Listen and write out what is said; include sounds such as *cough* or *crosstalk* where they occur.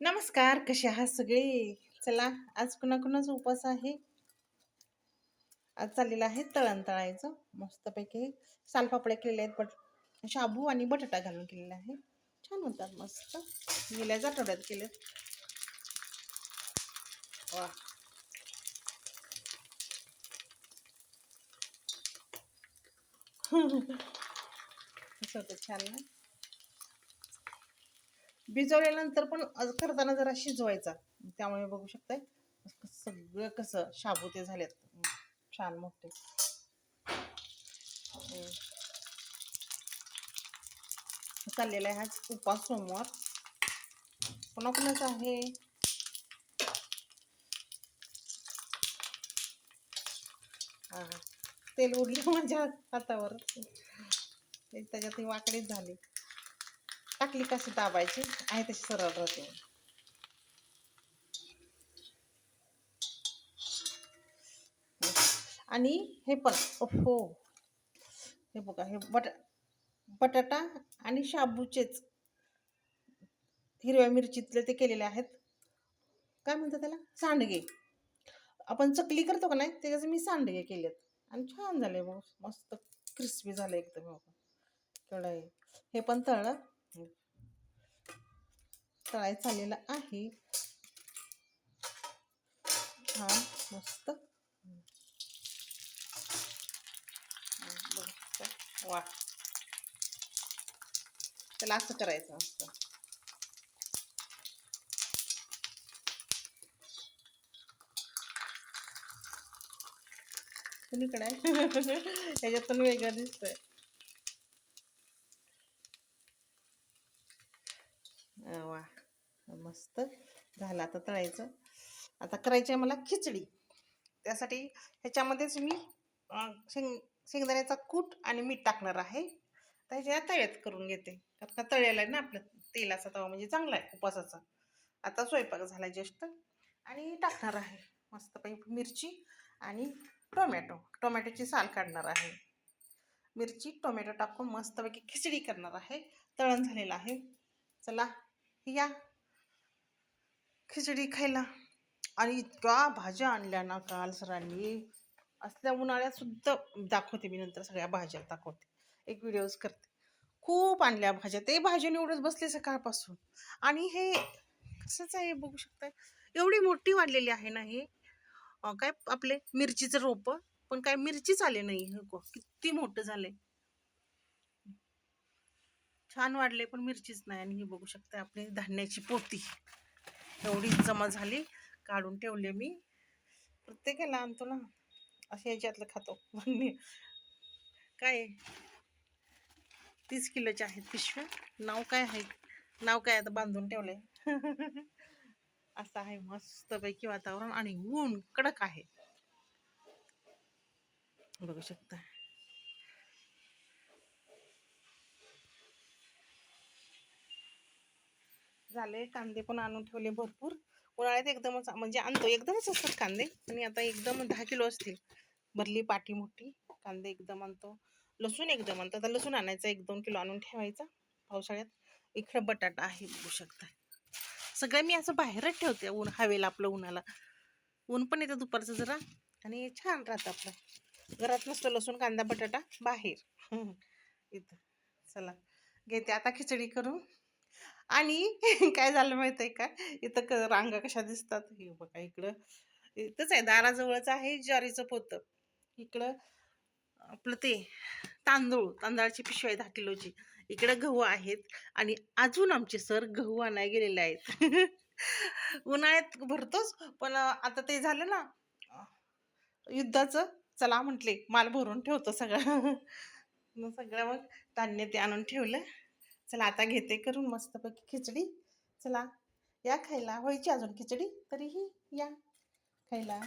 नमस्कार कसे आहात सगळे? चला आज कुणाकुणाचा उपवास आहे? आज चाललेला आहे तळण तळायचं मस्तपैकी सालपापड्या केलेल्या आहेत बट शाबू आणि बटाटा घालून केलेला आहे. छान होतात मस्त. गेल्याच आठवड्यात केले. वा. *laughs* कसं होतं छान ना? भिजवल्यानंतर पण करताना जरा शिजवायचा. त्यामुळे बघू शकताय सगळं कसं शाबू ते झालेत छान मोठे. चाललेला आहे आज उपास सोमवार. पुन्हा कुणाचा आहे? तेल उडलं *laughs* माझ्या हातावर. ते त्याच्यात ही वाकडीच झाली. टाकली कशी दाबायची? आहे तशी सरळ राहते. आणि हे पण हो हे बघा हे बट बटाटा आणि शाबूचेच हिरव्या मिरचीतले ते केलेले आहेत. काय म्हणतात त्याला? सांडगे. आपण चकली करतो का नाही त्याच्याचे मी सांडगे केलेत. आणि छान झाले मग मस्त क्रिस्पी झालं एकदम. हो. केवढं हे पण तळलं. तळाय चाललेलं आहे. छान मस्त. वा. त्याला असं करायचं मस्त कुणीकडे आहे *laughs* ह्याच्यातून वेगळं दिसतंय. वा मस्त झालं आता तळायचं. आता करायची आहे मला खिचडी. त्यासाठी ह्याच्यामध्येच मी शेंग शेंगदाण्याचा कूट आणि मीठ टाकणार आहे. तर ह्याच्या तळ्यात करून घेते. कारण का तळ्याला आहे ना आपलं तेलाचा तवा म्हणजे चांगला आहे उपासाचा. आता स्वयंपाक झाला जस्ट आणि टाकणार आहे. मस्तपैकी मिरची आणि टोमॅटो. टोमॅटोची साल काढणार आहे. मिरची टोमॅटो टाकून मस्तपैकी खिचडी करणार आहे. तळण झालेलं आहे. चला या. खिचडी खायला. आणि इतका भाज्या आणल्या ना काल सरांनी. असल्या उन्हाळ्यात सुद्धा दाखवते मी नंतर सगळ्या भाज्या दाखवते. एक व्हिडिओज करते. खूप आणल्या भाज्या. ते भाज्या निवडत बसले सकाळपासून. आणि हे कसंच आहे बघू शकताय. एवढी मोठी वाढलेली आहे ना हे. काय आपले मिरचीचं रोपं. पण काय मिरचीच आले नाही हे किती मोठं झालंय. छान वाढले पण मिरचीच नाही आणि ही बघू शकते आपली धान्याची पोती. एवढी जमा झाली काढून ठेवले मी. प्रत्येकाला आणतो ना असे याच्यातलं खातो. पण काय? तीस किलोच्या आहेत पिशव्या. नाव काय आहे? नाव काय आता बांधून ठेवलंय? *laughs* असं आहे मस्तपैकी वातावरण आणि ऊन कडक आहे. बघू शकता झाले कांदे पण आणून ठेवले भरपूर. उन्हाळ्यात एकदमच म्हणजे आणतो एकदमच असतात कांदे आणि आता एकदम दहा किलो असतील. भरली पाटी मोठी कांदे एकदम आणतो. लसूण एकदम आणतो आता लसूण आणायचं एक दोन किलो आणून ठेवायचा. पावसाळ्यात इकडं बटाटा आहे बघू शकता. सगळं मी असं बाहेरच ठेवते ऊन हवेला आपलं उन्हाला. ऊन पण येतं दुपारचं जरा आणि छान राहतं आपलं. घरात नसतं लसूण कांदा बटाटा बाहेर. *laughs* इथं. चला घेते आता खिचडी करून आणि *laughs* काय झालं माहीत आहे का? इथं क रांगा कशा दिसतात? हे बघा इकडं. इथंच आहे दाराजवळच आहे ज्वारीचं पोतं. इकडं आपलं ते तांदूळ तांदळाची पिशवी आहे दहा किलोची. इकडं गहू आहेत आणि अजून आमचे सर गहू आणाय गेलेले आहेत. *laughs* उन्हाळ्यात भरतोच पण आता ते झालं ना युद्धाचं चला म्हटले माल भरून ठेवतो सगळं. *laughs* मग सगळं मग धान्य ते आणून ठेवलं. चला आता घेते करून मस्तपैकी खिचडी. चला या खायला. व्हायची अजून खिचडी? तरीही या खायला.